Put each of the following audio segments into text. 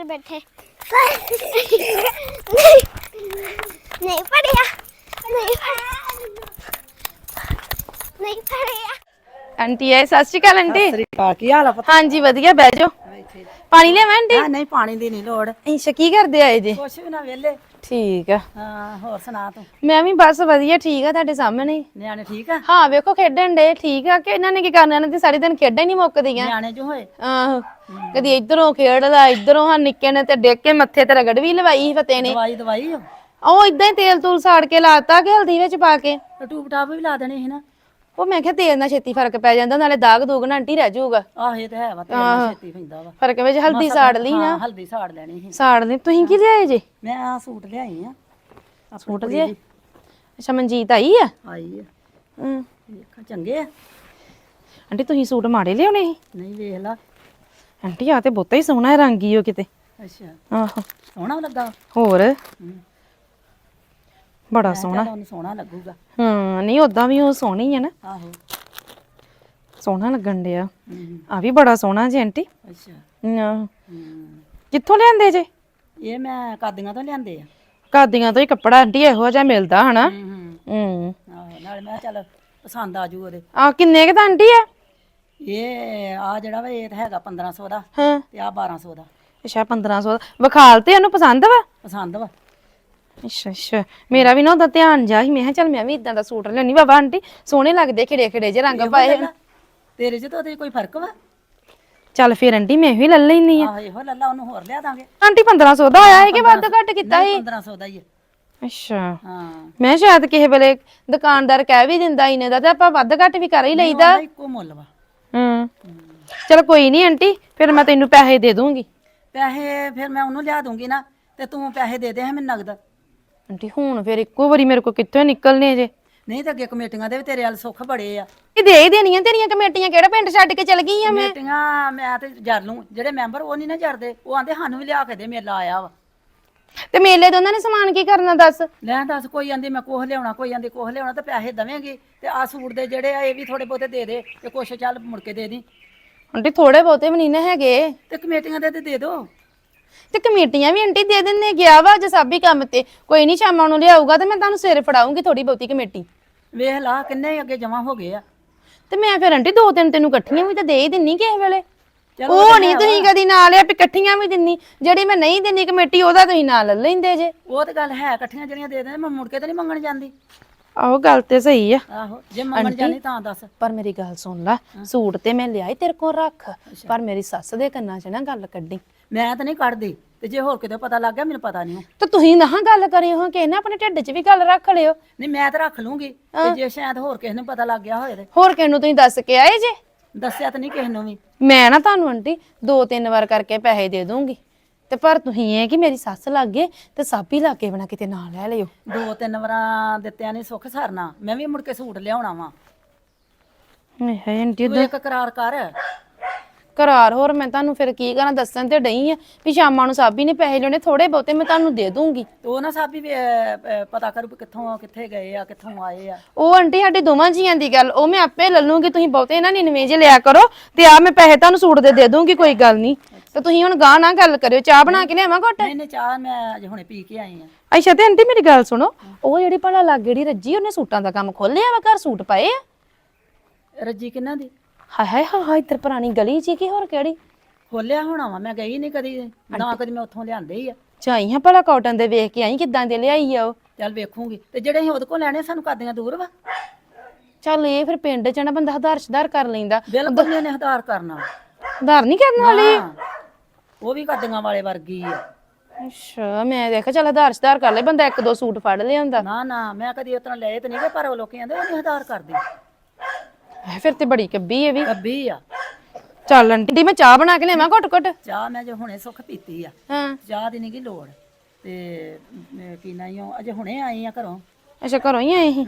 ਅੰਦਰ ਬੈਠੇ। ਨਹੀਂ। ਨਹੀਂ ਪੜਿਆ ਨਹੀਂ ਪੜਿਆ ਨਹੀਂ ਪੜਿਆ ਆਂਟੀ ਆਏ ਸਤਿ ਸ਼੍ਰੀ ਅਕਾਲ ਆਂਟੀ। ਸ੍ਰੀ ਅਕਾਲ ਕੀ ਹਾਲ ਆ ਪਤਾ? ਹਾਂਜੀ ਵਧੀਆ ਬਹਿ ਜਾਓ। ਪਾਣੀ ਲਿਆਵਾਂ ਆਂਟੀ? ਹਾਂ ਨਹੀਂ ਪਾਣੀ ਦੀ ਨਹੀਂ ਲੋੜ। ਅੱਛਾ ਕੀ ਕਰਦੇ ਆਏ ਜੀ? ਕੁਛ ਵੀ ਨਾ ਵਿਹਲੇ। ਠੀਕ ਆ। ਹਾਂ ਹੋਰ ਸੁਣਾ ਤੂੰ? ਮੈਂ ਵੀ ਬਸ ਵਧੀਆ ਠੀਕ ਆ ਤੁਹਾਡੇ ਸਾਹਮਣੇ। ਹੀ। ਨਿਆਣੇ ਠੀਕ ਆ? ਹਾਂ ਵੇਖੋ ਖੇਡਣ ਦੇ ਠੀਕ ਆ ਕਿ ਇਹਨਾਂ ਨੇ ਕੀ ਕਰਨਾ ਇਹਨਾਂ ਦੀ ਸਾਰੀ ਦਿਨ ਖੇਡਾਂ ਹੀ ਨਹੀਂ ਮੁੱਕਦੀਆਂ। ਨਿਆਣੇ ਜੋ ਹੋਏ। ਆਹੋ ਕਦੀ ਇਧਰੋਂ ਖੇਡਦਾ ਇਧਰੋਂ ਹਾਂ ਨਿੱਕੇ ਨੇ ਤੇ ਡਿੱਗ ਕੇ ਮੱਥੇ ਤੇ ਰਗੜ ਵੀ ਲਵਾਈ ਸੀ ਫਤੇ ਨੇ। ਦਵਾਈ ਦਵਾਈ ਆ। ਉਹ ਇਦਾਂ ਹੀ ਤੇਲ ਤੂਲ ਸਾੜ ਕੇ ਲਾਤਾ ਕਿ ਹਲਦੀ ਵਿੱਚ ਪਾ ਕੇ। ਤੇ ਟੂਬ ਟਾਪ ਵੀ ਲਾ ਦੇਣੇ ਸੀ ਨਾ। ਉਹ ਮੈਂ ਕਿਹਾ ਤੇਲ ਨਾਲ ਛੇਤੀ ਫ਼ਰਕ ਪੈ ਜਾਂਦਾ ਨਾਲੇ ਦਾਗ ਦੂਗ ਨਾ ਆਂਟੀ ਰਹਿ ਜਾਊਗਾ। ਆਹ ਇਹ ਤੇ ਹੈ ਵਾ ਤੇਲ ਨਾਲ ਛੇਤੀ ਪੈਂਦਾ ਵਾ। ਫ਼ਰਕ ਵਿੱਚ ਹਲਦੀ ਸਾੜ ਲਈ ਨਾ। ਹਾਂ ਹਲਦੀ ਸਾੜ ਲੈਣੀ ਸੀ। ਸਾੜ ਲਈ। ਤੁਸੀਂ ਕੀ ਲਿਆਏ ਜੇ? ਮੈਂ ਆ ਸੂਟ ਲਿਆਈ ਆ। ਆਪਣੀ ਸੂਟ ਕੁੜੀ ਲਿਆਏ? ਦੀ। ਅੱਛਾ ਮਨਜੀਤ ਆਈ ਆ? ਆਈ ਆ। ਹਮ। ਵੇਖਾਂ ਚੰਗੇ ਆ। ਆਂਟੀ ਤੁਸੀਂ ਸੂਟ ਮਾੜੇ ਲਿਆਉਣੇ ਸੀ? ਨਹੀਂ ਵੇਖ ਲਾ। ਆਂਟੀ ਆ ਤੇ ਬਹੁਤਾ ਹੀ ਸੋਹਣਾ ਹੈ ਰੰਗ ਹੀ ਕਿਤੇ। ਅੱਛਾ। ਆਹੋ। ਸੋਹਣਾ ਲੱਗਾ। ਹੋਰ? ਹੂੰ। ਬੜਾ ਸੋਹਣਾ। ਸੋਹਣਾ ਲੱਗੂਗਾ। ਹਾਂ ਨਹੀਂ ਉਦਾਂ ਵੀ ਉਹ ਸੋਹਣੀ ਹੈ ਨਾ। ਆਹੋ। ਸੋਹਣਾ ਲੱਗਣ ਡਿਆ। ਆ ਵੀ ਬੜਾ ਸੋਹਣਾ ਜੀ ਆਂਟੀ। ਅੱਛਾ। ਹੂੰ। ਕਿੱਥੋਂ ਲਿਆਂਦੇ ਜੇ? ਇਹ ਮੈਂ ਕਾਦੀਆਂ ਤੋਂ ਲਿਆਂਦੇ ਆ। ਕਾਦੀਆਂ ਤੋਂ ਹੀ ਕੱਪੜਾ ਆਂਟੀ ਇਹੋ ਜਿਹਾ ਮਿਲਦਾ ਹਨਾ? ਹੂੰ ਆਹੋ ਨਾਲੇ ਮੈਂ ਚੱਲ ਪਸੰਦ ਆ ਜੂ ਉਹਦੇ। ਆ ਕਿੰਨੇ ਕੁ ਦਾ ਆਂਟੀ ਆ? ਇਹ ਆ ਜਿਹੜਾ ਵਾ ਇਹ ਤਾਂ ਹੈਗਾ 1500 ਦਾ ਹਾਂ। ਤੇ ਆ 1200 ਦਾ। ਅੱਛਾ 1500 ਦਾ। ਵਿਖਾਲ ਤੇ ਉਹਨੂੰ ਪਸੰਦ ਵਾ? ਪਸੰਦ ਵਾ। ਅੱਛਾ ਅੱਛਾ। ਮੇਰਾ ਵੀ ਨਾ ਉਹਦਾ ਧਿਆਨ ਜਾ ਸੀ। ਮੈਂ ਕਿਹਾ ਚੱਲ ਮੈਂ ਵੀ ਇਦਾਂ ਦਾ ਸੂਟ ਲੈਣੀ ਬਾਬਾ ਆਂਟੀ ਸੋਹਣੇ ਲੱਗਦੇ ਖਿੜੇ ਖਿੜੇ ਜੇ ਰੰਗ ਪਾਏ ਹੋਣ। ਤੇਰੇ ਚ ਤਾਂ ਉਹਦੇ 'ਚ ਕੋਈ ਫ਼ਰਕ ਵਾ? ਚੱਲ ਫਿਰ ਆਂਟੀ ਮੈਂ ਵੀ ਲੈ ਲੈਣੀ ਆ ਆਹ ਇਹੋ ਲੱਲਾ ਉਹਨੂੰ ਹੋਰ ਲਿਆ ਦਾਂਗੇ। ਆਂਟੀ 1500 ਦਾ ਆਇਆ ਹੈ ਕਿ ਵੱਧ ਘੱਟ ਕੀਤਾ ਸੀ? 1500 ਦਾ ਹੀ ਹੈ ਅੱਛਾ। ਹਾਂ। ਮੈਂ ਸ਼ਾਇਦ ਕਿਸੇ ਵੇਲੇ ਦੁਕਾਨਦਾਰ ਕਹਿ ਵੀ ਦਿੰਦਾ ਇਹਨੇ ਦਾ ਤੇ ਆਪਾਂ ਵੱਧ ਘੱਟ ਵੀ ਕਰ ਹੀ ਲਈਦਾ। ਉਹਦਾ ਇੱਕੋ ਮੁੱਲ ਵਾ। ਹੂੰ। ਚਲ ਕੋਈ ਨਹੀਂ ਆਂਟੀ ਫਿਰ ਮੈਂ ਤੈਨੂੰ ਪੈਸੇ ਦੇ ਦੂੰਗੀ। ਪੈਸੇ ਫਿਰ ਮੈਂ ਉਹਨੂੰ ਲਿਆ ਦੂੰਗੀ ਨਾ ਤੇ ਤੂੰ ਪੈਸੇ ਦੇ ਦੇ ਮੈਨੂੰ ਨਗਦ। ਆਂਟੀ ਹੁਣ ਫਿਰ ਇੱਕੋ ਵਾਰੀ ਮੇਰੇ ਕੋ ਕਿੱਥੋਂ ਨਿਕਲਨੇ ਜੇ? ਨਹੀਂ ਤਾਂ ਅੱਗੇ ਕਮੇਟੀਆਂ ਦੇ ਵੀ ਤੇਰੇ ਵੱਲ ਸੁੱਖ ਬੜੇ ਆ। ਇਹ ਦੇ ਹੀ ਦੇਣੀਆਂ ਤੇਰੀਆਂ ਕਮੇਟੀਆਂ ਕਿਹੜਾ ਪਿੰਡ ਛੱਡ ਕੇ ਚਲ ਗਈ ਆ ਮੈਂ? ਕਮੇਟੀਆਂ ਮੈਂ ਤੇ ਜਰ ਲੂੰ ਜਿਹੜੇ ਮੈਂਬਰ ਉਹ ਨਹੀਂ ਨਾ ਜਰਦੇ ਉਹ ਆਂਦੇ ਸਾਨੂੰ ਵੀ ਲਿਆ ਕੇ ਦੇ ਮੇਲਾ ਆਇਆ ਵਾ। ਤੇ ਮੇਲੇ ਤੋਂ ਉਹਨਾਂ ਨੇ ਸਮਾਨ ਕੀ ਕਰਨਾ ਦੱਸ? ਲੈ ਦੱਸ ਕੋਈ ਆਂਦੀ ਮੈਂ ਕੋਹ ਲਿਆਉਣਾ ਕੋਈ ਆਂਦੀ ਕੋਹ ਲਿਆਉਣਾ ਤੇ ਪੈਸੇ ਦਵੇਂਗੀ ਤੇ ਆ ਸੂਟ ਦੇ ਜਿਹੜੇ ਆ ਇਹ ਵੀ ਥੋੜੇ ਬਹੁਤੇ ਦੇ ਦੇ ਤੇ ਕੁਛ ਚੱਲ ਮੁੜ ਕੇ ਦੇ ਦੀ। ਆਂਟੀ ਥੋੜੇ ਬਹੁਤੇ ਵੀ ਨਹੀਂ ਨਾ ਹੈਗੇ। ਤੇ ਕਮੇਟੀਆਂ ਦੇ ਤੇ ਦੇ ਦੋ। ਤੇ ਕਮੇਟੀਆਂ ਵੀ ਆਂਟੀ ਦੇ ਦਿੰਨੇ ਗਿਆ ਵਾ ਜਸਾਬੀ ਕੰਮ ਤੇ। ਕੋਈ ਨਹੀਂ ਸ਼ਾਮਾਂ ਨੂੰ ਲਿਆਊਗਾ ਤੇ ਮੈਂ ਤੁਹਾਨੂੰ ਸਵੇਰੇ ਫੜਾਉਂਗੀ ਥੋੜੀ ਬਹੁਤੀ ਕਮੇਟੀ। ਵੇਖ ਲਾ ਕਿੰਨੇ ਅੱਗੇ ਜਮਾ ਹੋ ਗਏ ਆ। ਤੇ ਮੈਂ ਫਿਰ ਆਂਟੀ ਦੋ ਤਿੰਨ ਤੈਨੂੰ ਇਕੱਠੀਆਂ ਵੀ ਤਾਂ ਦੇ ਹੀ ਦਿੰਨੀ ਕਿਸੇ ਵੇਲੇ। ਚਲੋ ਉਹ ਨਹੀਂ ਤੁਸੀਂ ਕਦੀ ਨਾਲ ਆ ਵੀ ਇਕੱਠੀਆਂ ਵੀ ਦਿੰਨੀ ਜਿਹੜੀ ਮੈਂ ਨਹੀਂ ਦਿੰਨੀ ਕਮੇਟੀ ਉਹਦਾ ਤੁਸੀਂ ਨਾਲ ਲੈ ਲੈਂਦੇ ਜੇ। ਉਹ ਤੇ ਗੱਲ ਹੈ ਇਕੱਠੀਆਂ ਜਿਹੜੀਆਂ ਦੇ ਦੇ ਮੈਂ ਮੁੜ ਕੇ ਤੇ ਨਹੀਂ ਮੰਗਣ ਜਾਂਦੀ। ਆਹੋ ਗੱਲ ਤੇ ਸਹੀ ਆ। ਆਹੋ ਜੇ ਮੰਗਣ ਜਾਂਦੀ ਤਾਂ ਦੱਸ। ਪਰ ਮੇਰੀ ਗੱਲ ਸੁਣ ਲੈ ਸੂਟ ਤੇ ਮੈਂ ਲਿਆਈ ਤੇਰੇ ਕੋਲ ਰੱਖ ਪਰ ਮੇਰੀ ਸੱਸ ਦੇ ਕੰਨਾਂ 'ਚ ਨਾ ਗੱਲ ਕੱਢੀ। ਮੈਂ ਤਾਂ ਨਹੀਂ ਕੱਢਦੀ। ਤੇ ਜੇ ਹੋਰ ਕਿਤੇ ਪਤਾ ਲੱਗ ਗਿਆ ਮੈਨੂੰ ਪਤਾ ਨਹੀਂ ਤੇ ਤੁਸੀਂ ਨਾ ਗੱਲ ਕਰਿਓ ਹਾਂ ਕਿ ਨਾ ਆਪਣੇ ਢਿੱਡ 'ਚ ਵੀ ਗੱਲ ਰੱਖ ਲਿਓ। ਨਹੀਂ ਮੈਂ ਤਾਂ ਰੱਖ ਲੂੰਗੀ। ਤੇ ਜੇ ਸ਼ਾਇਦ ਹੋਰ ਕਿਸੇ ਨੂੰ ਪਤਾ ਲੱਗ ਗਿਆ ਹੋਏ ਤੇ। ਹੋਰ ਕਿਸ ਨੂੰ ਤੁਸੀਂ ਦੱਸ ਕੇ ਆਏ ਜੇ? ਦੱਸਿਆ ਤਾਂ ਨਹੀਂ ਕਿਸੇ ਨੂੰ ਵੀ। ਮੈਂ ਨਾ ਤੁਹਾਨੂੰ ਆਂਟੀ ਦੋ ਤਿੰਨ ਵਾਰ ਕਰਕੇ ਪੈਸੇ ਦੇ ਦੂੰਗੀ। ਤੇ ਪਰ ਤੁਸੀਂ ਇਹ ਕਿ ਮੇਰੀ ਸੱਸ ਲੱਗੇ ਤੇ ਸਾਬੀ ਲਾਗੇ ਬਣਾ ਕਿਤੇ ਨਾ ਲੈ ਲਿਓ। ਦੋ ਤਿੰਨ ਵਾਰਾਂ ਦਿੱਤਿਆਂ ਨਹੀਂ ਸੁੱਖ ਸਰਨਾ। ਮੈਂ ਵੀ ਮੁੜ ਕੇ ਸੂਟ ਲਿਆਉਣਾ ਵਾ। ਹੈ ਆਂਟੀ ਤੂੰ ਇੱਕ ਕਰਾਰ ਕਰ। ਕਰਾਰ ਹੋਰ ਮੈਂ ਤੁਹਾਨੂੰ ਫਿਰ ਕੀ ਕਰਾਂ ਦੱਸਣ ਤੇ ਡਈ ਆ ਵੀ ਸ਼ਾਮਾਂ ਨੂੰ ਸਾਬੀ ਨੇ ਪੈਸੇ ਲੈਣੇ ਥੋੜੇ ਬਹੁਤੇ ਮੈਂ ਤੁਹਾਨੂੰ ਦੇ ਦੂੰਗੀ। ਤੇ ਉਹ ਨਾ ਸਾਬੀ ਵੀ ਅਹ, ਅਹ, ਪਤਾ ਕਰੂ ਵੀ ਕਿੱਥੋਂ ਕਿੱਥੇ ਗਏ ਆ ਕਿੱਥੋਂ ਆਏ ਆ। ਉਹ ਆਂਟੀ ਸਾਡੇ ਦੋਵਾਂ ਜੀਆਂ ਦੀ ਗੱਲ ਉਹ ਮੈਂ ਆਪੇ ਲੈ ਲੂੰਗੀ ਤੁਸੀਂ ਬਹੁਤੇ ਨਾ ਨਿਨਵੇਂ ਜੇ ਲਿਆ ਕਰੋ ਤੇ ਆ ਮੈਂ ਪੈਸੇ ਤੁਹਾਨੂੰ ਸੂਟ ਦੇ ਦੇ ਦੂੰਗੀ ਕੋਈ ਗੱਲ ਨਹੀਂ। ਤੇ ਤੁਸੀਂ ਹੁਣ ਗਾਂ ਨਾ ਗੱਲ ਕਰਿਓ ਚਾਹ ਬਣਾ ਕੇ ਲਿਆਵਾਂ ਘੁੱਟ? ਨਹੀਂ ਨਹੀਂ ਚਾਹ ਮੈਂ ਅਜੇ ਹੁਣੇ ਪੀ ਕੇ ਆਈ ਆ ਅੱਛਾ ਤੇ ਆਂਟੀ ਮੇਰੀ ਗੱਲ ਸੁਣੋ ਉਹ ਜਿਹੜੀ ਭਲਾ ਲੱਗ ਜਿਹੜੀ ਰੱਜੀ ਉਹਨੇ ਸੂਟਾਂ ਦਾ ਕੰਮ ਖੋਲਿਆ ਵਾ ਘਰ ਸੂਟ ਪਏ ਆ? ਰੱਜੀ ਕਿੰਨਾ ਦੀ? ਹਾਏ ਹਾਏ ਹਾਂ ਹਾਂ ਇੱਧਰ ਪੁਰਾਣੀ ਗਲੀ ਹੀ ਕਿ ਹੋਰ ਕਿਹੜੀ? ਖੋਲਿਆ ਹੋਣਾ ਵਾ ਮੈਂ ਗਈ ਨਹੀਂ ਕਦੀ। ਨਾ ਕਦੀ ਮੈਂ ਉੱਥੋਂ ਲਿਆਂਦੇ ਹੀ ਆ। ਚਾਈ ਹਾਂ ਭਲਾ ਕਾਟਨ ਦੇ ਵੇਖ ਕੇ ਆਈ ਕਿਦਾਂ ਦੇ ਲਿਆਈ ਆ ਉਹ? ਚੱਲ ਵੇਖੂਗੀ। ਤੇ ਜਿਹੜੇ ਅਸੀਂ ਉਹਦੇ ਕੋਲ ਲੈਣੇ ਸਾਨੂੰ ਕਾਦੀਆਂ ਦੂਰ ਵਾ। ਚੱਲ ਇਹ ਫਿਰ ਪਿੰਡ 'ਚ ਨਾ ਬੰਦਾ ਹਦਾਰ ਸ਼ਦਾਰ ਕਰ ਲੈਂਦਾ। ਬਿਲਕੁਲ ਨਹੀਂ ਉਹਨੇ ਹਦਾਰ ਕਰਨਾ। ਹਦਾਰ ਨਹੀਂ ਕਰਨ ਵਾਲੀ? ਉਹ ਵੀ ਕਾਦੀਆਂ ਵਾਲੇ ਵਰਗੀ ਆ। ਅੱਛਾ ਮੈਂ ਦੇਖਿਆ ਚੱਲ ਹਦਾਰ ਸ਼ਦਾਰ ਕਰ ਲੈ ਬੰਦਾ ਇੱਕ ਦੋ ਸੂਟ ਫੜ ਲਿਆਉਂਦਾ ਨਾ ਨਾ ਮੈਂ ਕਦੀ ਉਤਨਾ ਲਏ ਤੇ ਨਹੀਂ ਪਰ ਉਹ ਲੋਕੀ ਕਹਿੰਦੇ ਉਹ ਨਹੀਂ ਹਦਾਰ ਕਰਦੀ ਐ ਫਿਰ ਤੇ ਬੜੀ ਕੱਬੀ ਇਹ ਵੀ। ਕੱਬੀ ਆ। ਚੱਲ ਆਂਟੀ ਮੈਂ ਚਾਹ ਬਣਾ ਕੇ ਲਿਆਵਾਂ ਘੁੱਟ ਘੁੱਟ। ਚਾਹ ਮੈਂ ਜੇ ਹੁਣੇ ਸੁੱਖ ਪੀਤੀ ਆ। ਹਾਂ। ਚਾਹ ਦੀ ਨਹੀਂ ਗੀ ਲੋੜ। ਤੇ ਕੀ ਨਾ ਹੀ ਅਜੇ ਹੁਣੇ ਆਈ ਆ ਘਰੋਂ। ਅੱਛਾ ਘਰੋਂ ਹੀ ਆਏ ਸੀ?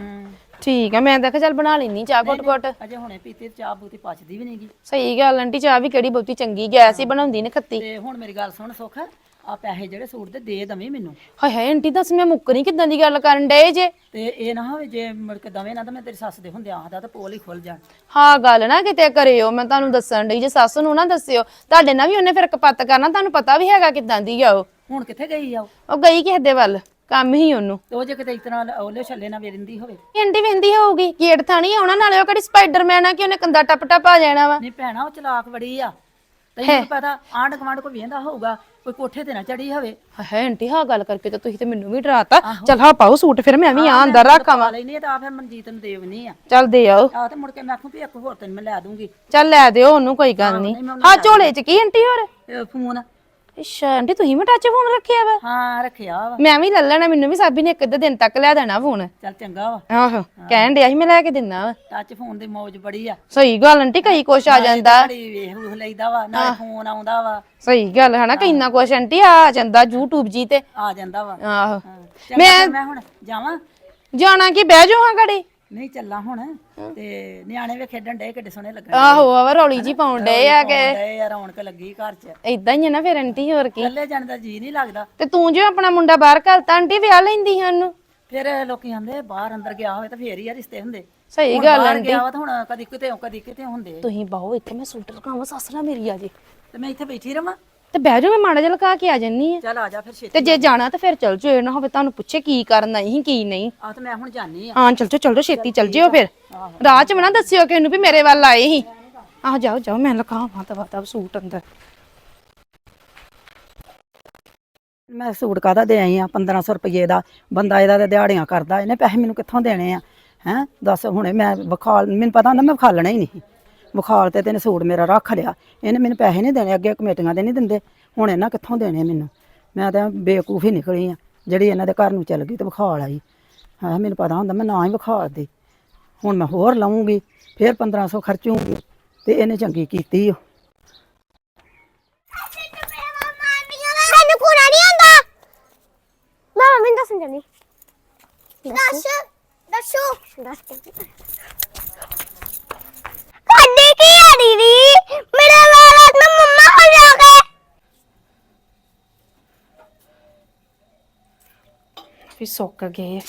ਠੀਕ ਆ ਮੈਂ ਦੇਖਿਆ ਚੱਲ ਬਣਾ ਲੈਣੀ ਚਾਹ ਘੁੱਟ ਘੁੱਟ। ਅਜੇ ਹੁਣੇ ਪੀਤੀ ਚਾਹ ਬੂਤੀ ਪਚਦੀ ਵੀ ਨਹੀਂਗੀ ਸਹੀ ਗੱਲ ਆਂਟੀ ਚਾਹ ਵੀ ਕਿਹੜੀ ਬਹੁਤੀ ਚੰਗੀ ਗੈਸ ਹੀ ਬਣਾਉਂਦੀ ਨੇ ਖੱਤੀ। ਤੇ ਹੁਣ ਮੇਰੀ ਗੱਲ ਸੁਣ ਸੁੱਖ ਆ ਪੈਸੇ ਜਿਹੜੇ ਸੂਟ ਦੇ ਦੇ ਦਵੇਂ ਮੈਨੂੰ। ਹਾਏ ਹਾਏ ਆਂਟੀ ਦੱਸ ਮੈਂ ਮੁੱਕਰੀ ਕਿਦਾਂ ਦੀ ਗੱਲ ਕਰਨ ਡਏ ਜੇ? ਤੇ ਇਹ ਨਾ ਹੋਵੇ ਜੇ ਮੁੜ ਕੇ ਦਵੇਂ ਨਾ ਤਾਂ ਮੈਂ ਤੇਰੀ ਸੱਸ ਦੇ ਹੁੰਦੇ ਆਖਦਾ ਤਾਂ ਪੋਲ ਹੀ ਖੁੱਲ ਜਾਣ। ਹਾਂ ਗੱਲ ਨਾ ਕਿਤੇ ਕਰਿਓ ਮੈਂ ਤੁਹਾਨੂੰ ਦੱਸਣ ਡਈ ਜੇ ਸੱਸ ਨੂੰ ਨਾ ਦੱਸਿਓ। ਤੁਹਾਡੇ ਨਾਲ ਵੀ ਉਹਨੇ ਫਿਰ ਕਪੱਤ ਕਰਨਾ ਤੁਹਾਨੂੰ ਪਤਾ ਵੀ ਹੈਗਾ ਕਿਦਾਂ ਦੀ ਆ ਉਹ। ਹੁਣ ਕਿੱਥੇ ਗਈ ਆ ਉਹ? ਉਹ ਗਈ ਕਿਸੇ ਦੇ ਵੱਲ ਕੰਮ ਹੀ ਉਹਨੂੰ। ਤੇ ਉਹ ਜੇ ਕਿਤੇ ਇਤਨਾ ਉਹਲੇ ਛੱਲੇ ਨਾ ਵੇਰਿੰਦੀ ਹੋਵੇ? ਆਂਟੀ ਵੰਦੀ ਹੋਊਗੀ ਗੇਟ ਥਾਣੀ ਆਉਣਾ ਨਾਲੇ ਉਹ ਕਿਹੜੀ ਸਪਾਈਡਰਮੈਨ ਆ ਕਿ ਉਹਨੇ ਕੰਦਾ ਟੱਪ ਟੱਪ ਆ ਜਾਣਾ ਵਾ? ਨਹੀਂ ਭੈਣਾ ਉਹ ਚਲਾਕ ਬੜੀ ਆ। ਤੈਨੂੰ ਪਤਾ ਆਂਢ ਗੁਆਂਢ ਕੋਈ ਵੇਂਦਾ ਹੋਊਗਾ ਕੋਈ ਕੋਠੇ ਤੇ ਨਾ ਚੜੀ ਹੋਵੇ। ਹਾਏ ਆਂਟੀ ਹਾਂ ਗੱਲ ਕਰਕੇ ਤਾਂ ਤੁਸੀਂ ਤੇ ਮੈਨੂੰ ਵੀ ਡਰਾਤਾ। ਚਲ ਹਾਂ ਪਾਓ ਸੂਟ ਫਿਰ ਮੈਂ ਵੀ ਆਂ ਅੰਦਰ ਰੱਖਾਂ ਲੈਣੀ ਤਾਂ ਫਿਰ ਮਨਜੀਤ ਨੂੰ ਦੇਵਨੀ ਆ। ਚੱਲ ਦੇ ਆਓ। ਆ ਤੇ ਮੁੜ ਕੇ ਮੈਂ ਆਖੂ ਵੀ ਇੱਕ ਹੋਰ ਤੈਨੂੰ ਮੈਂ ਲੈ ਦੂੰਗੀ। ਚੱਲ ਲੈ ਦਿਓ ਉਹਨੂੰ ਕੋਈ ਗੱਲ ਨਹੀਂ ਹਾਂ ਝੋਲੇ 'ਚ ਕੀ ਆਂਟੀ ਹੋਰ? ਫੋਨ ਅੱਛਾ ਆਂਟੀ ਤੁਸੀਂ ਵੀ ਟੱਚ ਫੋਨ ਰੱਖਿਆ ਵਾ? ਹਾਂ ਰੱਖਿਆ ਵਾ। ਮੈਂ ਵੀ ਲੈ ਲੈਣਾ ਮੈਨੂੰ ਵੀ ਸਾਬੀ ਨੇ ਇੱਕ ਅੱਧੇ ਦਿਨ ਤੱਕ ਲੈ ਦੇਣਾ ਫੋਨ ਚੱਲ ਚੰਗਾ ਵਾ। ਆਹੋ ਕਹਿਣ ਡਿਆ ਸੀ ਮੈਂ ਲੈ ਕੇ ਦਿੰਦਾ ਵਾ। ਟੱਚ ਫੋਨ ਦੀ ਮੌਜ ਬੜੀ ਆ। ਸਹੀ ਗੱਲ ਆਂਟੀ ਕਈ ਕੁਛ ਆ ਜਾਂਦਾ। ਘੜੀ ਵੇਖ ਵੂਖ ਲਈਦਾ ਵਾ ਨਾਲੇ ਫੋਨ ਆਉਂਦਾ ਵਾ। ਸਹੀ ਗੱਲ ਹੈ ਨਾ ਕਿੰਨਾ ਕੁਛ ਆਂਟੀ ਆ ਜਾਂਦਾ YouTube ਜੀ ਤੇ। ਆ ਜਾਂਦਾ ਵਾ। ਆਹੋ। ਫਿਰ ਮੈਂ ਹੁਣ ਜਾਵਾਂ। ਜਾਣਾ ਕੀ ਬਹਿ ਹਾਂ ਘੜੀ ਨਹੀਂ ਚੱਲਾਂ ਹੁਣ ਤੇ ਨਿਆਣੇ ਵੀ ਖੇਡਣ ਡੇ ਕਿੱਡੇ ਸੋਹਣੇ ਲੱਗਣ ਆਹੋ ਆਵਾ ਰੌਲੀ ਜੀ ਪਾਉਣ ਡਏ ਆ ਕਿ? ਡੇ ਆ ਰੌਣਕ ਲੱਗੀ ਘਰ 'ਚ। ਇਦਾਂ ਹੀ ਆ ਨਾ ਫਿਰ ਆਂਟੀ ਹੋਰ ਕੀ? ਇਕੱਲੇ ਜਾਣ ਦਾ ਜੀ ਨਹੀਂ ਲੱਗਦਾ। ਤੇ ਤੂੰ ਜੋ ਆਪਣਾ ਮੁੰਡਾ ਬਾਹਰ ਘਲਤਾ ਆਂਟੀ ਵਿਆਹ ਲੈਂਦੀ ਸੀ ਉਹਨੂੰ? ਫਿਰ ਲੋਕੀ ਆਂਦੇ ਬਾਹਰ ਅੰਦਰ ਗਿਆ ਹੋਵੇ ਤਾਂ ਫੇਰ ਹੀ ਆ ਰਿਸ਼ਤੇ ਹੁੰਦੇ। ਸਹੀ ਹੁਣ ਗੱਲ ਬਾਹਰ ਆਂਟੀ। ਗਿਆ ਵਾ ਤਾਂ ਹੁਣ ਕਦੀ ਕਿਤੇ ਕਦੀ ਕਿਤੇ ਹੁੰਦੇ ਤੁਸੀਂ ਬਾਹੋ ਇੱਥੇ ਮੈਂ ਸੂਟ ਲਗਾਵਾਂ ਸੱਸ ਮੇਰੀ ਆ ਜੇ। ਤੇ ਮੈਂ ਇੱਥੇ ਬੈਠੀ ਰਵਾਂ। ਤੇ ਬਹਿ ਜਾਓ ਮੈਂ ਮਾੜਾ ਜਿਹਾ ਲਗਾ ਕੇ ਆ ਜੰਨੀ ਆ ਚੱਲ ਆ ਜਾ ਫਿਰ ਛੇਤੀ ਤੇ ਜੇ। ਜਾਣਾ ਤਾਂ ਫਿਰ ਚੱਲ ਜਾਓ ਇਹ ਨਾ ਹੋਵੇ ਤੁਹਾਨੂੰ ਪੁੱਛੇ ਕੀ ਕਰਨਾ ਹੀ ਕੀ ਨਹੀਂ। ਆ ਤਾਂ ਮੈਂ ਹੁਣ ਜਾਣੀ ਆ ਹਾਂ ਚੱਲ ਜਾਓ ਚੱਲ ਜਾਓ ਛੇਤੀ ਚੱਲ ਜਿਓ ਫਿਰ। ਰਾਹ ਚ ਨਾ ਦੱਸਿਓ ਕਿ ਇਹਨੂੰ ਵੀ ਮੇਰੇ ਵੱਲ ਆਏ ਸੀ। ਆਹ ਜਾਓ ਜਾਓ ਮੈਂ ਲਗਾਵਾਂ ਤਾਂ ਵਾਤਾ ਸੂਟ ਅੰਦਰ। ਮੈਂ ਸੂਟ ਕਾਹਦਾ ਦੇ ਆਈ ਆ? 1500 ਰੁਪਏ ਦਾ। ਬੰਦਾ ਇਹਦਾ ਤੇ ਦਿਹਾੜੀਆਂ ਕਰਦਾ ਇਹਨੇ ਪੈਸੇ ਮੈਨੂੰ ਕਿੱਥੋਂ ਦੇਣੇ ਆ? ਹੈ? ਦੱਸ ਹੁਣੇ ਮੈਂ ਵਿਖਾਲ ਮੈਨੂੰ ਪਤਾ ਹੁੰਦਾ ਮੈਂ ਵਿਖਾਲਣਾ ਹੀ ਨਹੀਂ ਵਿਖਾਲ ਤੇ ਤੈਨੇ ਸੂਟ ਮੇਰਾ ਰੱਖ ਲਿਆ। ਇਹਨੇ ਮੈਨੂੰ ਪੈਸੇ ਨਹੀਂ ਦੇਣੇ ਅੱਗੇ ਕਮੇਟੀਆਂ ਦੇ ਨਹੀਂ ਦਿੰਦੇ। ਹੁਣ ਇਹਨਾਂ ਕਿੱਥੋਂ ਦੇਣੇ ਮੈਨੂੰ? ਮੈਂ ਤਾਂ ਬੇਵਕੂਫ ਹੀ ਨਿਕਲੀ ਆ। ਜਿਹੜੀ ਇਹਨਾਂ ਦੇ ਘਰ ਨੂੰ ਚੱਲ ਗਈ ਤੇ ਵਿਖਾਲ ਆਈ। ਹਾਂ ਮੈਨੂੰ ਪਤਾ ਹੁੰਦਾ ਮੈਂ ਨਾ ਹੀ ਵਿਖਾਲ ਦੇ। ਹੁਣ ਮੈਂ ਹੋਰ ਲਵਾਂਗੀ ਫਿਰ 1500 ਖਰਚੂਗੀ ਤੇ ਇਹਨੇ ਚੰਗੀ ਕੀਤੀ ਓ। ਸਾਨੂੰ ਪੂਰਾ ਨਹੀਂ ਆਉਂਦਾ। ਮਾਮਾ ਮੈਨੂੰ ਦੱਸਣ ਜਾਨੀ ਦੱਸ। ਦੱਸੋ ਦੱਸ। ਕੱਢੀ ਦੀਦੀ ਮੇਰੇ ਵਾਲਾ ਨਾ ਮੰਮਾ ਹੋ ਜਾਗੇ ਵੀ ਸੁੱਕ ਗਏ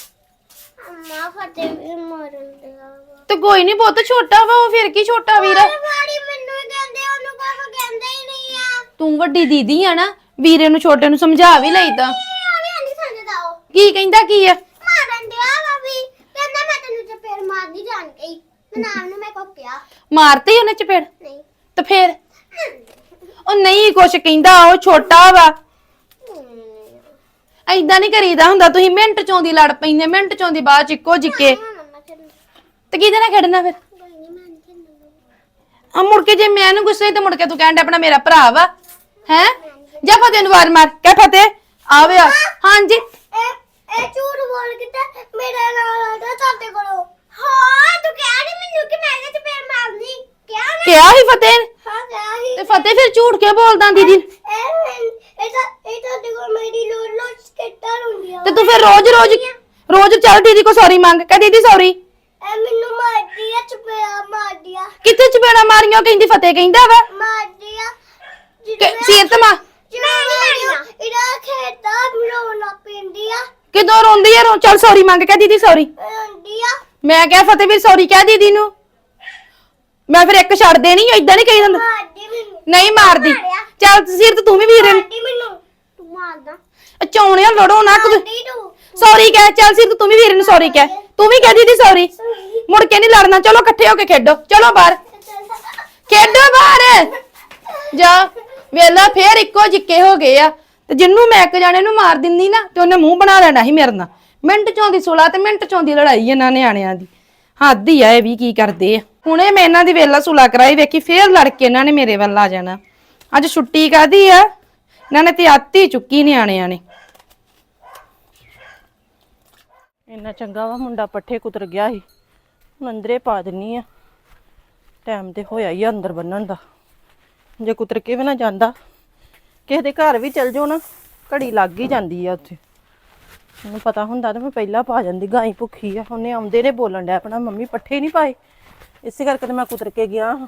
ਅੰਮਾ ਫਤੇ ਵੀ ਮਰਨ ਦਿਆ ਤੇ ਕੋਈ ਨਹੀਂ ਬਹੁਤ ਛੋਟਾ ਵਾ ਉਹ ਫਿਰ ਕੀ ਛੋਟਾ ਵੀਰ ਵਾੜੀ ਮੈਨੂੰ ਕਹਿੰਦੇ ਉਹਨੂੰ ਕੁਝ ਕਹਿੰਦੇ ਹੀ ਨਹੀਂ ਆ। ਤੂੰ ਵੱਡੀ ਦੀਦੀ ਆ ਨਾ ਵੀਰੇ ਨੂੰ ਛੋਟੇ ਨੂੰ ਸਮਝਾ ਵੀ ਲਈਦਾ ਇਹ ਵੀ ਨਹੀਂ ਸਮਝਦਾ ਉਹ। ਕੀ ਕਹਿੰਦਾ ਕੀ ਆ? ਮਾਰਨ ਦਿਆ ਵਾ ਵੀ ਕਹਿੰਦਾ ਮੈਂ ਤੈਨੂੰ ਚਪੇੜ ਮਾਰਨੀ ਜਾਣ ਗਈ। ਤੇ ਨਾਮ ਨੂੰ ਮੈਂ ਕੋ ਕਿਹਾ ਮਾਰਤੇ ਉਹਨੇ ਚਪੇੜ? ਨਹੀਂ। ਤੇ ਫਿਰ? ਉਹ ਨਹੀਂ ਕੁਛ ਕਹਿੰਦਾ ਉਹ ਛੋਟਾ ਵਾ। ਐਦਾਂ ਨਹੀਂ ਕਰੀਦਾ ਹੁੰਦਾ ਤੁਸੀਂ ਮਿੰਟ ਚੋਂ ਦੀ ਲੜ ਪੈਂਦੇ ਮਿੰਟ ਚੋਂ ਦੀ ਬਾਅਦ ਚ ਇੱਕੋ ਜਿੱਕੇ। ਮੰਮਾ ਤੇ ਕਿਹਦੇ ਨਾਲ ਖੇਡਣਾ ਫਿਰ? ਕੋਈ ਨਹੀਂ ਆ ਮੁੜ ਕੇ ਜੇ ਮੈਂ ਇਹਨੂੰ ਗੁੱਸੇ ਤੇ ਮੁੜ ਕੇ ਤੂੰ ਕਹਿਣ ਡਿਆ ਆਪਣਾ ਮੇਰਾ ਭਰਾ ਵਾ। ਹੈ? ਜਾ ਫਤਿਹ ਨੂੰ ਵਾਰ ਮਾਰ। ਕਹਿ ਫਤਿਹ ਆਵੇ ਆ। ਹਾਂਜੀ। ਇਹ ਇਹ ਝੂਠ ਬੋਲ ਕੇ ਤੇ ਮੇਰੇ ਨਾਲ ਆਦਾ ਤੁਹਾਡੇ ਕੋਲੋਂ। ਹਾਂ ਤੂੰ ਕਿਹਾ ਨਹੀਂ ਮੈਨੂੰ ਕਿ ਮੈਂ ਇਹਦੇ ਚਪੇੜ ਮਾਰਨੀ। ਕਿਹਾ ਮੈਂ ਕਿਹਾ ਹੀ ਫਤਿਹ? ਨੇ। ਹਾਂ ਕਿਹਾ ਹੀ ਤੇ ਫਤਿਹ ਫਿਰ ਝੂਠ ਕੇ ਬੋਲਦਾ ਦੀਦੀ? ਇਹ ਤਾਂ ਇਹ ਤੁਹਾਡੇ ਕੋਲ ਮੇਰੀ ਲੋੜ ਲੋੜ ਸਕੇਟਰ ਹੁੰਦੀ ਆ ਤੇ ਤੂੰ ਫਿਰ ਰੋਜ਼ ਰੋਜ਼ ਰੋਜ਼ ਚੱਲ ਦੀਦੀ ਕੋ ਸੌਰੀ ਮੰਗ। ਕਹਿ ਦੀਦੀ ਸੌਰੀ। ਇਹ ਮੈਨੂੰ ਮਾਰਦੀ ਆ ਚਪੇੜਾ ਮਾਰਦੀ ਆ ਕਿੱਥੇ ਚਪੇੜਾ ਮਾਰੀਆਂ? ਉਹ ਕਹਿੰਦੀ ਫਤਿਹ ਕਹਿੰਦਾ ਵਾ। ਮਾਰਦੀ ਆ ਕਿ ਸਿਰ ਤੇ ਮਾ ਇਹਦਾ ਖੇਤਾ ਰੋਣਾ ਪਿੰਦੀ ਆ ਕਿਦੋਂ ਰੋਂਦੀ ਆ ਰੋ ਚੱਲ ਸੌਰੀ ਮੰਗ। ਕਹਿ ਦੀਦੀ ਸੌਰੀ। ਰੋਂਦੀ ਆ ਮੈਂ ਕਿਹਾ ਫਤਿਹ ਵੀਰ ਸੌਰੀ ਕਹਿ ਦੀਦੀ ਨੂੰ। ਮੈਂ ਫਿਰ ਇੱਕ ਛੱਡ ਦੇਣੀ ਏਦਾਂ ਨਹੀਂ ਕਹੀ ਜਾਂਦਾ। ਮਾਰਦੀ ਮੈਨੂੰ। ਨਹੀਂ ਮਾਰਦੀ। ਚੱਲ ਸਿਰ ਤੇ ਵੀ ਵੀਰ ਮਾਰਦੀ ਮੈਨੂੰ। ਤੂੰ ਮਾਰਦਾ। ਚੌਣਿਆ ਲੜੋ ਨਾ ਮਾਰਦੀ ਤੂੰ। ਸੌਰੀ ਕਹਿ ਚੱਲ ਸਿਰ ਤੇ ਤੂੰ ਵੀ ਵੀਰ ਨੂੰ ਸੌਰੀ ਕਹਿ। ਤੂੰ ਵੀ ਕਹਿ ਦੀਦੀ ਸੌਰੀ। ਮੁੜ ਕੇ ਨਹੀਂ ਲੜਨਾ। ਚਲੋ ਇਕੱਠੇ ਹੋ ਕੇ ਖੇਡੋ। ਚਲੋ ਬਾਹਰ। ਖੇਡੋ ਬਾਹਰ। ਜਾ। ਵੇਲਾ ਫੇਰ ਇੱਕੋ ਜਿੱਕੇ ਹੋ ਗਏ ਆ। ਤੇ ਜਿੰਨੂੰ ਮੈਂ ਇੱਕ ਜਾਣੇ ਨੂੰ ਮਾਰ ਦਿੰਦੀ ਨਾ ਤੇ ਉਹਨੇ ਮੂੰਹ ਬਣਾ ਲੈਣਾ ਸੀ ਮੇਰੇ ਨਾਲ। ਮਿੰਟ ਚੋਂ ਦੀ ਸੁਲਾ ਤੇ ਮਿੰਟ ਚੋਂ ਦੀ ਲੜਾਈ ਇਹਨਾਂ ਨਿਆਣਿਆਂ ਦੀ। ਹੱਦ ਹੀ ਆ ਇਹ ਵੀ ਕੀ ਕਰਦੇ ਆ। ਹੁਣੇ ਮੈਂ ਇਹਨਾਂ ਦੀ ਵੇਲਾ ਸੁਲਾ ਕਰਾਈ ਵੇਖੀ, ਫੇਰ ਲੜ ਕੇ ਇਹਨਾਂ ਨੇ ਮੇਰੇ ਵੱਲ ਆ ਜਾਣਾ। ਅੱਜ ਛੁੱਟੀ ਕਾਦੀ ਆ? ਇਹਨਾਂ ਨੇ ਤੇ ਆਤੀ ਚੁੱਕੀ ਨਿਆਣਿਆਂ ਨੇ। ਇੰਨਾ ਚੰਗਾ ਵਾ, ਮੁੰਡਾ ਪੱਠੇ ਕੁਤਰ ਗਿਆ ਸੀ। ਹੁਣ ਅੰਦਰੇ ਪਾ ਦਿੰਨੀ ਆ। ਟਾਈਮ ਤੇ ਹੋਇਆ ਹੀ ਆ ਅੰਦਰ ਬੰਨਣ ਦਾ। ਜੇ ਕੁਤਰ ਕੇ ਵੀ ਨਾ ਜਾਂਦਾ, ਕਿਸੇ ਦੇ ਘਰ ਵੀ ਚਲ ਜਾਓ ਨਾ, ਘੜੀ ਲੱਗ ਹੀ ਜਾਂਦੀ ਆ ਉੱਥੇ। ਮੈਨੂੰ ਪਤਾ ਹੁੰਦਾ ਤਾਂ ਮੈਂ ਪਹਿਲਾਂ ਪਾ ਜਾਂਦੀ, ਗਾਈ ਭੁੱਖੀ ਆ। ਉਹਨੇ ਆਉਂਦੇ ਨੇ ਬੋਲਣ ਡਿਆ ਆਪਣਾ, ਮੰਮੀ ਪੱਠੇ ਨਹੀਂ ਪਾਏ। ਇਸੇ ਕਰਕੇ ਤੇ ਮੈਂ ਕੁਤਰ ਕੇ ਗਿਆ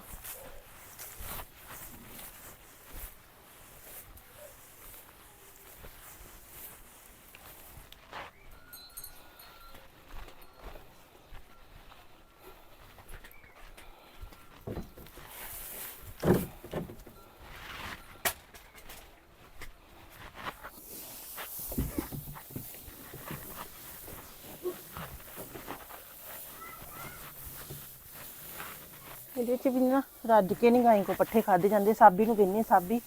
ਇਹਦੇ ਚ ਵੀ ਨਾ ਰੱਜ ਕੇ ਨਹੀਂ ਗਾਈ ਕੋ ਪੱਠੇ ਖਾਦੇ ਜਾਂਦੇ, ਸਾਬੀ ਨੂੰ ਕਹਿੰਨੇ ਸਾਬੀ।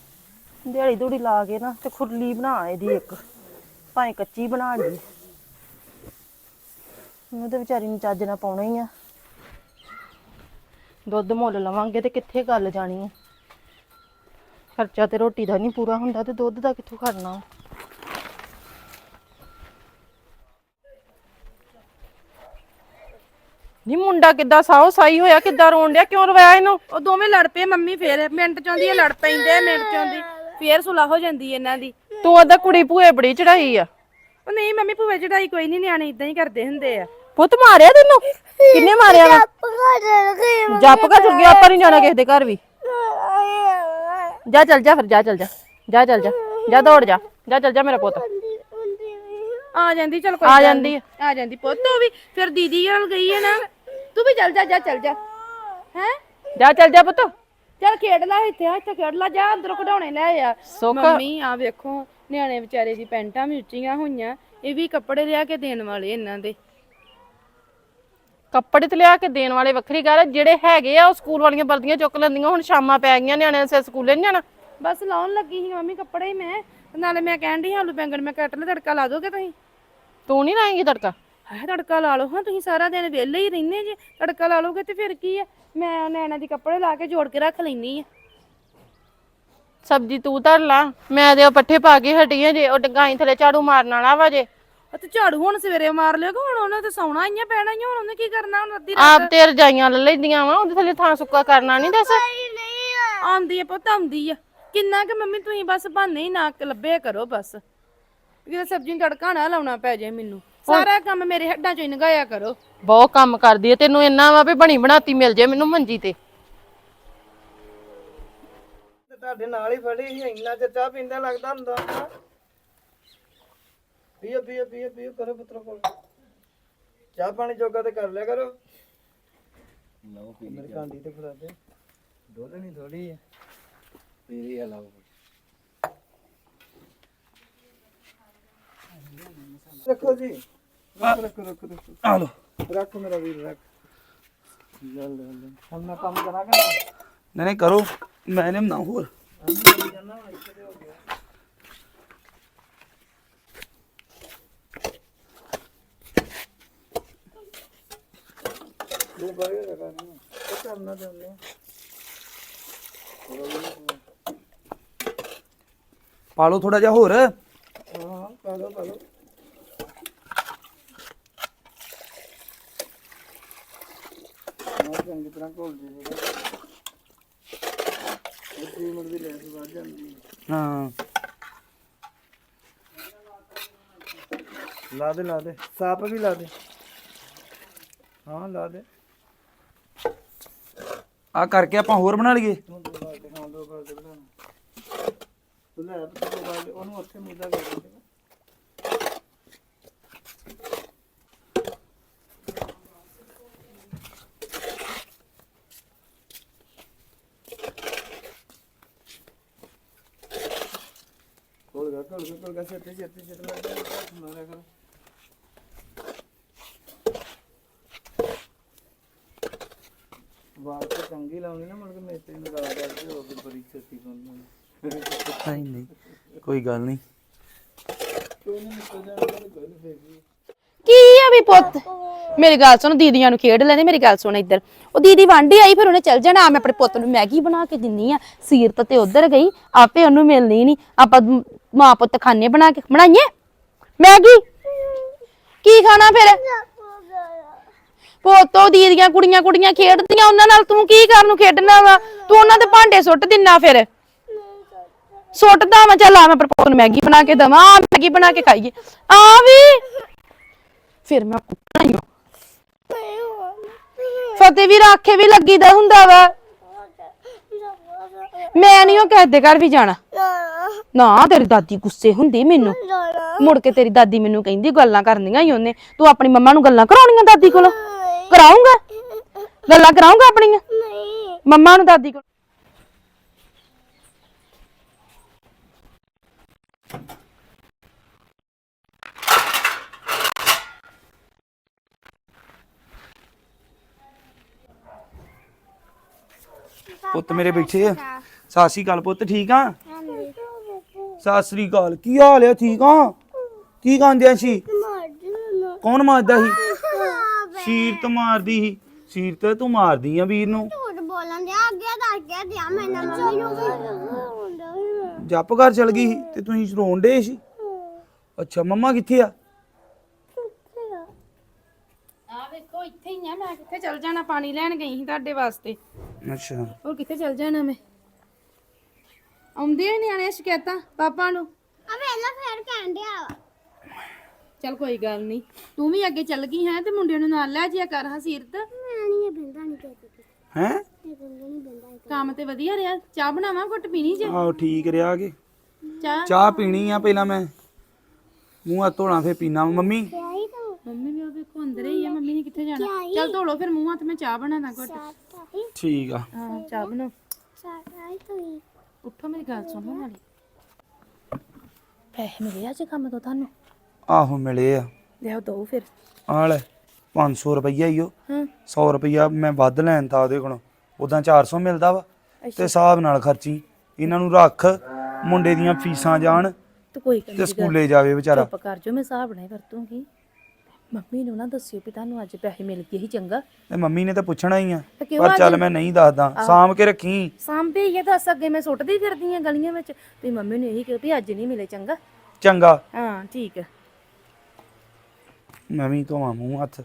ਦਿਹਾੜੀ ਦੂੜੀ ਲਾ ਕੇ ਨਾ ਤੇ ਖੁਰਲੀ ਬਣਾ ਇਹਦੀ ਇੱਕ, ਭਾਵੇਂ ਕੱਚੀ ਬਣਾ ਲਈ। ਉਹ ਤੇ ਵਿਚਾਰੀ ਨੂੰ ਚੱਜ ਨਾ ਪਾਉਣਾ ਹੀ ਆ। ਦੁੱਧ ਮੁੱਲ ਲਵਾਂਗੇ ਤੇ ਕਿੱਥੇ ਗੱਲ ਜਾਣੀ ਆ? ਖਰਚਾ ਤੇ ਰੋਟੀ ਦਾ ਨਹੀਂ ਪੂਰਾ ਹੁੰਦਾ ਤੇ ਦੁੱਧ ਦਾ ਕਿੱਥੋਂ ਕਰਨਾ ਨੀ ਮੁੰਡਾ ਕਿੱਦਾਂ ਸਾਓ ਸਾਈ ਹੋਇਆ ਕਿੱਦਾਂ ਰੋਣ ਡਿਆ ਕਿਉਂ ਰਵਾਇਆ ਇਹਨੂੰ? ਉਹ ਦੋਵੇਂ ਲੜ ਪਏ ਮੰਮੀ ਫੇਰ ਮਿੰਟ ਚੋਂ ਦੀ ਇਹ ਲੜ ਪੈਂਦੇ ਮਿੰਟ ਚੋਂ ਦੀ ਫੇਰ ਸੁਲਾ ਹੋ ਜਾਂਦੀ ਇਹਨਾਂ ਦੀ। ਤੂੰ ਉਹਦਾ ਕੁੜੀ ਭੂਏ ਬੜੀ ਚੜਾਈ ਆ। ਉਹ ਨਹੀਂ ਮੰਮੀ ਭੂਵੇ ਚੜਾਈ ਕੋਈ ਨਹੀਂ ਨਿਆਣੇ ਇਦਾਂ ਹੀ ਕਰਦੇ ਹੁੰਦੇ ਆ। ਪੁੱਤ ਮਾਰਿਆ ਤੈਨੂੰ? ਕਿੰਨੇ ਮਾਰਿਆ ਵਾ? ਜੱਪ ਕਾ ਚੁਰ ਗਿਆ ਆਪਾਂ ਨਹੀਂ ਜਾਣਾ ਕਿਸੇ ਦੇ ਘਰ ਵੀ। ਜਾ ਚੱਲ ਜਾ ਫਿਰ ਜਾ ਚੱਲ ਜਾ ਜਾ ਚੱਲ ਜਾ ਜਾ ਦੌੜ ਜਾ ਜਾ ਚੱਲ ਜਾ ਮੇਰਾ ਪੁੱਤ। ਆ ਜਾਂਦੀ ਚਲ ਕੋਈ ਆ ਜਾਂਦੀ। ਆ। ਜਾਂਦੀ ਪੁੱਤ ਉਹ ਵੀ ਫਿਰ ਦੀਦੀ ਨਾਲ ਗਈ ਹੈ ਨਾ। ਤੂੰ ਵੀ ਚੱਲ ਜਾ ਜਾ ਚੱਲ ਜਾ। ਹੈ? ਜਾ ਚੱਲ ਜਾ ਪੁੱਤ। ਚੱਲ ਖੇਡ ਲੈ ਇੱਥੇ ਆ ਇੱਥੇ ਖੇਡ ਲੈ ਜਾ ਅੰਦਰੋਂ ਖਡਾਉਣੇ ਲੈ ਆ। ਮੰਮੀ ਆ ਵੇਖੋ ਨਿਆਣੇ ਵਿਚਾਰੇ ਦੀ ਪੈਂਟਾਂ ਵੀ ਉੱਚੀਆਂ ਹੋਈਆਂ ਇਹ ਵੀ ਕੱਪੜੇ ਲਿਆ ਕੇ ਦੇਣ ਵਾਲੇ ਇਹਨਾਂ ਦੇ। ਕੱਪੜੇ ਤੇ ਲਿਆ ਕੇ ਦੇਣ ਵਾਲੇ ਵੱਖਰੀ ਗੱਲ ਆ, ਜਿਹੜੇ ਹੈਗੇ ਆ ਉਹ ਸਕੂਲ ਵਾਲੀਆਂ ਵਰਦੀਆਂ ਚੁੱਕ ਲੈਂਦੀਆਂ ਹੁਣ ਸ਼ਾਮਾਂ ਪੈ ਗਈਆਂ ਨਿਆਣਿਆਂ ਨੇ ਸਕੂਲੇ ਨਹੀਂ ਜਾਣਾ। ਬਸ ਲਾਉਣ ਲੱਗੀ ਸੀ ਮੰਮੀ ਕੱਪੜੇ ਹੀ ਮੈਂ ਨਾਲੇ ਮੈਂ ਕਹਿਣ ਡਈ ਆਲੂ ਬੈਂਗਣ ਮੈਂ ਕੱਟ ਲੈ ਤੜਕਾ ਲਾ ਦੋਗੇ ਤੁਸੀਂ? ਤੂੰ ਨਹੀਂ ਲਾਏਂਗੀ ਤੜਕਾ? ਹਾਏ ਤੜਕਾ ਲਾ ਲਓ। ਹਾਂ ਤੁਸੀਂ ਸਾਰਾ ਦਿਨ ਵਿਹਲੇ ਹੀ ਰਹਿੰਦੇ ਜੇ ਤੜਕਾ ਲਾ ਲੋਗੇ ਤੇ ਫਿਰ ਕੀ ਹੈ ਮੈਂ ਨੈਣਾ ਦੀ ਕੱਪੜੇ ਲਾ ਕੇ ਜੋੜ ਕੇ ਰੱਖ ਲੈਣੀ ਆ। ਸਬਜ਼ੀ ਤੂੰ ਧਰ ਲਾ ਮੈਂ ਤੇ ਉਹ ਪੱਠੇ ਪਾ ਕੇ ਹਟੀ ਆ ਜੇ ਉਹ ਡਗਾਈ ਥਲੇ ਝਾੜੂ ਮਾਰਨ ਵਾਲਾ ਵਾ ਜੇ। ਤੇ ਝਾੜੂ ਹੁਣ ਸਵੇਰੇ ਮਾਰ ਲਿਓ ਕਿ ਹੁਣ ਉਹਨੇ ਤੇ ਸੌਣਾ ਆਈਆਂ ਪੈਣਾ ਹੀ ਆ, ਹੁਣ ਉਹਨੇ ਕੀ ਕਰਨਾ ਹੁਣ ਅੱਧੀ ਆਪ ਤੇ ਰਜਾਈਆਂ ਲੈ ਲੈਂਦੀਆਂ ਵਾ ਉਹਦੇ ਥਲੇ ਥਾਂ ਸੁੱਕਾ ਕਰਨਾ ਨਹੀਂ ਦੱਸ ਆਉਂਦੀ ਆ ਪੁੱਤ ਆਉਂਦੀ ਆ। ਕਿੰਨਾ ਕਿ ਮੰਮੀ ਤੁਸੀਂ ਬਸ ਬਹਾਨੇ ਹੀ ਨਾ ਲੱਭੇ ਕਰੋ ਬਸ। ਕਿਤੇ ਸਬਜ਼ੀ ਨੂੰ ਤੜਕਾ ਨਾ ਲਾਉਣਾ ਪੈ ਜਾਏ ਮੈਨੂੰ। ਸਾਰਾ ਕੰਮ ਮੇਰੇ ਹੱਡਾਂ ਚੋਂ ਹੀ ਨਗਾਇਆ ਕਰੋ। ਬਹੁਤ ਕੰਮ ਕਰਦੀ ਐ ਤੈਨੂੰ ਇੰਨਾ ਵਾ ਵੀ ਬਣੀ ਬਣਾਤੀ ਮਿਲ ਜੇ ਮੈਨੂੰ ਮੰਜੀ ਤੇ। ਤੇ ਤੁਹਾਡੇ ਨਾਲ ਹੀ ਫੜੀ ਸੀ ਇੰਨਾ ਚਿਰ ਚਾਹ ਪੀਂਦਾ ਲੱਗਦਾ ਹੁੰਦਾ ਨਾ ਪੀਓ ਪੀਓ ਪੀਓ ਪੀਓ ਕਰੋ ਪੁੱਤਰੋ ਕੋਲ। ਚਾਹ ਪਾਣੀ ਜੋਗਾ ਤੇ ਕਰ ਲਿਆ ਕਰੋ। ਲਓ ਪੀ ਮੇਰੇ ਕਾਂਡੀ ਤੇ ਫੜਾ ਦੇ ਡੋਲੇ ਨਹੀਂ ਥੋੜੀ ਹੈ ਪੀਰੀ ਆ ਲਓ। ਰੱਖੋ ਜੀ ਰੱਖੋ ਰੱਖੋ ਰੱਖੋ ਆ ਲੋ ਰੱਖ ਮੇਰਾ ਵੀਰ ਰੱਖ ਜਲ ਜਲ ਹੁਣ ਮੈਂ ਕੰਮ ਕਰਾਂ ਨਾ ਨਹੀਂ ਨਹੀਂ, ਕਰੋ। ਮੈਂ ਨਹੀਂ ਨਾ ਹੋਰ। ਤੂੰ ਬਾਰੇ ਲਗਾ ਨਾ ਉਹ ਕਰਨਾ ਚਾਹੁੰਦੇ ਪਾ ਲਓ ਥੋੜਾ ਜਿਹਾ ਹੋਰ। ਹਾਂ ਪਾ ਲਓ ਪਾ ਲਓ ਨਾ ਚੰਗੀ ਤਰ੍ਹਾਂ ਘੋਲ ਦੇ ਜਿਹੜਾ ਇਹ ਕਰੀਮ ਦੀ ਲੈਸ ਵੱਧ ਜਾਂਦੀ ਹੈ। ਹਾਂ। ਲਾ ਦੇ ਲਾ ਦੇ। ਸਾਪ ਵੀ ਲਾ ਦੇ। ਹਾਂ ਲਾ ਦੇ। ਆ ਕਰਕੇ ਆਪਾਂ ਹੋਰ ਬਣਾ ਲਈਏ। ਦੋ ਹਾਂ ਦੋ ਬਣਾ ਤੂੰ ਲੈ ਦੋ ਉਹਨੂੰ ਉੱਥੇ ਮੁੱਦਾ ਕਰ। ਦੇ ਕੋਲ ਗਾ ਕੋਲ ਗਾ ਕੋਲ ਗਾ ਛੇਤੀ ਛੇਤੀ ਛੇਤੀ ਤੇ ਚੰਗੀ ਲਾਉਣੀ ਨਾ ਮਤਲਬ ਮੇਤੇ ਨੂੰ ਗਾ ਕਰਦੇ ਹੋ ਬੜੀ ਛੇਤੀ ਪਾਉਂਦੇ ਨਹੀਂ ਨਹੀਂ ਕੋਈ ਗੱਲ ਨਹੀਂ ਕੋਈ ਨਹੀਂ ਨਿਕਲ ਜਾਣਾ ਗੱਲ ਫੇਰ ਕੀ ਆ ਵੀ ਪੁੱਤ? ਮੇਰੀ ਗੱਲ ਸੁਣ, ਦੀਦੀਆਂ ਨੂੰ ਖੇਡ ਲੈਣੇ ਮੇਰੀ ਗੱਲ ਸੁਣ ਇੱਧਰ। ਉਹ ਦੀਦੀ ਵਾਂਢੀ ਆਈ, ਫਿਰ ਉਹਨੇ ਚੱਲ ਜਾਣਾ। ਆ ਮੈਂ ਆਪਣੇ ਪੁੱਤ ਨੂੰ ਮੈਗੀ ਬਣਾ ਕੇ ਦਿੰਨੀ ਆ। ਸੀਰਤ ਤੇ ਉੱਧਰ ਗਈ, ਆਪੇ ਉਹਨੂੰ ਮਿਲਣੀ ਨਹੀਂ। ਆਪਾਂ ਮਾਂ ਪੁੱਤ ਖਾਣੇ ਬਣਾ ਕੇ ਬਣਾਈਏ? ਮੈਗੀ ਕੀ? ਖਾਣਾ ਫਿਰ? ਪੋਤੋ ਦੀਦੀਆਂ ਕੁੜੀਆਂ ਕੁੜੀਆਂ ਖੇਡਦੀਆਂ, ਉਹਨਾਂ ਨਾਲ ਤੂੰ ਕੀ ਕਰਨ ਨੂੰ ਖੇਡਣਾ ਵਾ? ਤੂੰ ਉਹਨਾਂ ਦੇ ਭਾਂਡੇ ਸੁੱਟ ਦਿੰਨਾ ਫਿਰ। ਸੁੱਟਦਾ ਮੈਂ ਚੱਲ ਆ ਮੈਂ ਆਪਣੇ ਮੈਗੀ ਬਣਾ ਕੇ ਦਵਾਂ, ਆ ਮੈਗੀ ਬਣਾ ਕੇ ਖਾਈਏ। ਆ ਵੀ। ਫਿਰ ਮੈਂ ਕੁੱਟਣਾ ਹੀ ਫਤਿਹ ਵੀ ਰਾਖੇ ਵੀ ਲੱਗੀਦਾ ਹੁੰਦਾ ਵਾ। ਮੈਂ ਨਹੀਂ ਉਹ ਕਹਦੇ ਘਰ ਵੀ ਜਾਣਾ। ਨਾ ਤੇਰੀ ਦਾਦੀ ਗੁੱਸੇ ਹੁੰਦੀ ਮੈਨੂੰ। ਮੁੜ ਕੇ ਤੇਰੀ ਦਾਦੀ ਮੈਨੂੰ ਕਹਿੰਦੀ ਗੱਲਾਂ ਕਰਨੀਆਂ ਹੀ ਉਹਨੇ। ਤੂੰ ਆਪਣੀ ਮੰਮਾ ਨੂੰ ਗੱਲਾਂ ਕਰਾਉਣੀਆਂ ਦਾਦੀ ਕੋਲੋਂ? ਕਰਾਉਂਗਾ ਗੱਲਾਂ ਕਰਾਉਂਗਾ ਆਪਣੀਆਂ? ਮੰਮਾ ਨੂੰ ਦਾਦੀ ਕੋਲ? ਪੁੱਤ ਮੇਰੇ ਬੈਠੇ ਆ। ਸਤਿ ਸ਼੍ਰੀ ਅਕਾਲ ਪੁੱਤ ਠੀਕ ਆ? ਸਤਿ ਸ਼੍ਰੀ ਅਕਾਲ। ਕੀ ਹਾਲ ਆ? ਠੀਕ ਆ? ਕੀ ਕਹਿੰਦੇ ਸੀ? ਕੌਣ ਮਾਰਦਾ ਸੀ? ਸੀਰਤ ਮਾਰਦੀ ਸੀ। ਸੀਰਤ ਤੂੰ ਮਾਰਦੀ ਆ ਵੀਰ ਨੂੰ। ਝੂਠ ਬੋਲਣ ਦੇ ਅੱਗੇ ਦੱਸ ਕੇ ਦਿਆ ਮੈਂ ਨਾ ਮੰਮੀ ਨੂੰ ਵੀ ਜੱਪ ਘਰ ਚਲ ਗਈ ਸੀ ਤੇ ਤੁਸੀਂ ਰੋਣ ਡੇ ਸੀ? ਅੱਛਾ ਮੰਮਾ ਕਿੱਥੇ ਆ? ਆ ਵੇਖੋ ਇੱਥੇ ਹੀ ਆ। ਮੈਂ ਕਿੱਥੇ ਚਲ ਜਾਣਾ? ਪਾਣੀ ਲੈਣ ਗਈ ਸੀ ਤੁਹਾਡੇ ਵਾਸਤੇ। ਅੱਛਾ। ਹੋਰ ਕਿੱਥੇ ਚਲ ਜਾਣਾ ਮੈਂ? ਆਉਂਦੇ ਹੀ ਨਿਆਣੇ ਸ਼ਿਕਾਇਤਾਂ ਪਾਪਾ ਨੂੰ? ਆ ਵੇਲਾ ਫੇਰ ਕਹਿੰਦੇ ਆ ਚਲ ਕੋਈ ਗੱਲ ਨਹੀਂ ਤੂੰ ਵੀ ਅੱਗੇ ਚੱਲ ਗਈ ਹੈ ਤੇ ਮੁੰਡਿਆਂ ਨੂੰ ਨਾਲ ਲੈ ਜਿਆ ਕਰ ਹਾਂ ਸੀਰਤ ਮੈਂ ਨਹੀਂ ਇਹ ਬੰਦਾ ਨਹੀਂ ਕਹਿੰਦਾ ਹੈ? ਕੰਮ ਤੇ ਵਧੀਆ ਰਿਹਾ ਚਾਹ ਬਣਾਵਾਂ ਘੁੱਟ ਪੀਣੀ ਜੇ? ਆਹੋ ਠੀਕ ਰਿਹਾ ਕੇ ਚਾਹ? ਚਾਹ ਪੀਣੀ ਆ ਪਹਿਲਾਂ ਮੈਂ। ਮੂੰਹ ਹੱਥ ਧੋਣਾ ਫੇਰ ਪੀਣਾ ਮੰਮੀ? ਆਈ ਤਾਂ ਮੰਮੀ ਵੀ ਉਹ ਵੇਖੋ ਅੰਦਰ ਹੀ ਆ ਮੰਮੀ ਨੇ ਕਿੱਥੇ ਜਾਣਾ? ਚਲ ਧੋ ਲਓ ਫਿਰ ਮੂੰਹ ਹੱਥ ਮੈਂ ਚਾਹ ਬਣਾਦਾ ਘੁੱਟ। ਠੀਕ ਆ। ਹਾਂ ਚਾਹ ਬਣਾ ਸਾਈ ਤੋਂ ਉੱਠੋ ਮੇਰੀ ਗੱਲ ਸੁਣੋ ਨਾਲੇ ਪੈਸੇ ਮਿਲੇ ਅੱਜ ਕੰਮ ਤੋਂ ਤੁਹਾਨੂੰ ਆਹੋ ਮਿਲੇ ਆ ਲਿਆਓ ਦੋ ਫਿਰ ਆ ਲੈ 500 ਰੁਪਈਆ ਹੀ ਉਹ ਹਾਂ 100 ਰੁਪਈਆ ਮੈਂ ਵੱਧ ਲੈਣ ਤਾਂ ਉਹਦੇ ਕੋਲੋਂ ਉਦਾਂ 400 ਮਿਲਦਾ ਵਾ ਤੇ ਹਿਸਾਬ ਨਾਲ ਖਰਚੀ ਇਹਨਾਂ ਨੂੰ ਰੱਖ ਮੁੰਡੇ ਦੀਆਂ ਫੀਸਾਂ ਜਾਣ ਤੇ ਕੋਈ ਗੱਲ ਤੇ ਸਕੂਲੇ ਜਾਵੇ ਵਿਚਾਰਾ ਚੁੱਪ ਕਰ ਜੋ ਮੈਂ ਹਿਸਾਬ ਨਹੀਂ ਵਰਤੂੰਗੀ ਮੰਮੀ ਨੂੰ ਨਾ ਦੱਸਿਓ ਵੀ ਤੁਹਾਨੂੰ ਅੱਜ ਪੈਸੇ ਮਿਲ ਗਏ ਸੀ ਚੰਗਾ। ਤੇ ਮੰਮੀ ਨੇ ਤਾਂ ਪੁੱਛਣਾ ਹੀ ਆ ਤੇ ਕਿਉਂ ਪਰ ਅੱਜ? ਚੱਲ ਮੈਂ ਨਹੀਂ ਦੱਸਦਾ ਸਾਂਭ ਕੇ ਰੱਖੀ। ਸਾਂਭੇ ਇਹ ਦੱਸ ਅੱਗੇ ਮੈਂ ਸੁੱਟਦੀ ਫਿਰਦੀ ਆ ਗਲੀਆਂ ਵਿੱਚ। ਤੇ ਮੰਮੀ ਨੂੰ ਇਹੀ ਕਿਹਾ ਵੀ ਅੱਜ ਨਹੀਂ ਮਿਲੇ ਚੰਗਾ। ਚੰਗਾ। ਹਾਂ ਠੀਕ ਹੈ ਮੈਂ ਵੀ ਧੋਵਾਂ ਮੂੰਹ ਹੱਥ।